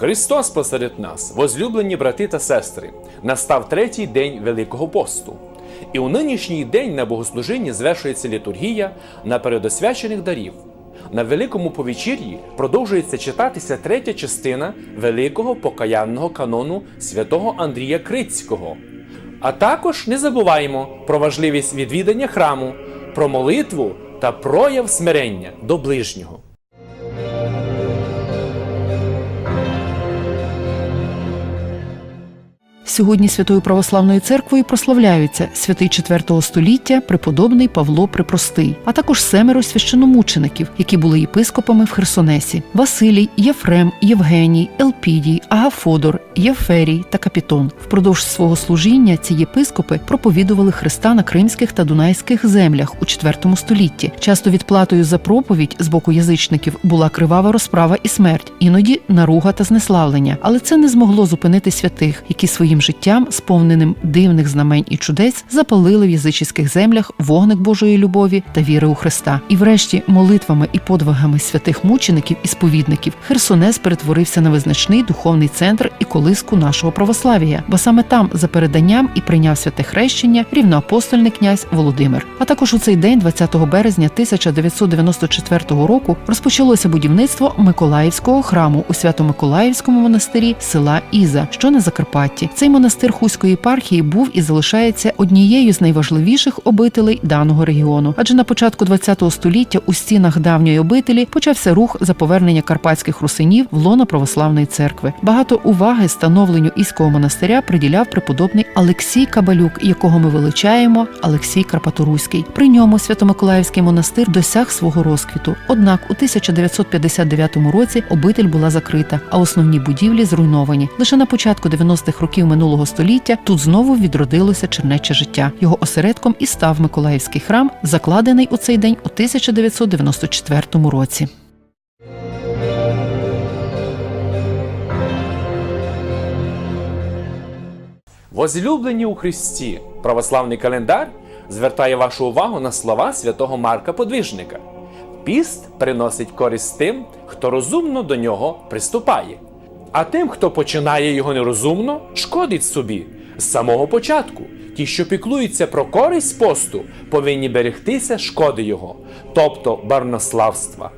Христос посеред нас, возлюблені брати та сестри, настав третій день Великого посту. І у нинішній день на богослужінні звершується літургія на передосвячених дарів. На Великому повечір'ї продовжується читатися третя частина великого покаянного канону святого Андрія Крицького. А також не забуваємо про важливість відвідання храму, про молитву та прояв смирення до ближнього. Сьогодні Святою Православною церквою прославляються святий 4 століття преподобний Павло Припростий, а також семеро священомучеників, які були єпископами в Херсонесі: Василій, Єфрем, Євгеній, Елпідій, Агафодор, Єферій та Капітон. Впродовж свого служіння ці єпископи проповідували Христа на кримських та дунайських землях у IV столітті. Часто відплатою за проповідь з боку язичників була кривава розправа і смерть, іноді наруга та знеславлення. Але це не змогло зупинити святих, які своїм життям, сповненим дивних знамень і чудес, запалили в язичських землях вогник Божої любові та віри у Христа. І врешті молитвами і подвигами святих мучеників і сповідників Херсонес перетворився на визначний духовний центр і колиску нашого православія, бо саме там, за переданням, і прийняв святе хрещення рівноапостольний князь Володимир. А також у цей день, 20 березня 1994 року, розпочалося будівництво Миколаївського храму у Свято-Миколаївському монастирі села Іза, що на Закарпатті. Цей монастир Хуської єпархії був і залишається однією з найважливіших обителей даного регіону. Адже на початку ХХ століття у стінах давньої обителі почався рух за повернення карпатських русинів в лоно православної церкви. Багато уваги становленню іського монастиря приділяв преподобний Олексій Кабалюк, якого ми величаємо Олексій Карпаторуський. При ньому Свято-Миколаївський монастир досяг свого розквіту. Однак у 1959 році обитель була закрита, а основні будівлі зруйновані. Лише на початку 90-х років минулого століття тут знову відродилося чернече життя. Його осередком і став Миколаївський храм, закладений у цей день у 1994 році. Возлюблені у Христі, православний календар звертає вашу увагу на слова святого Марка Подвижника. Піст приносить користь тим, хто розумно до нього приступає. А тим, хто починає його нерозумно, шкодить собі з самого початку. Ті, що піклуються про користь посту, повинні берегтися шкоди його, тобто барнославства.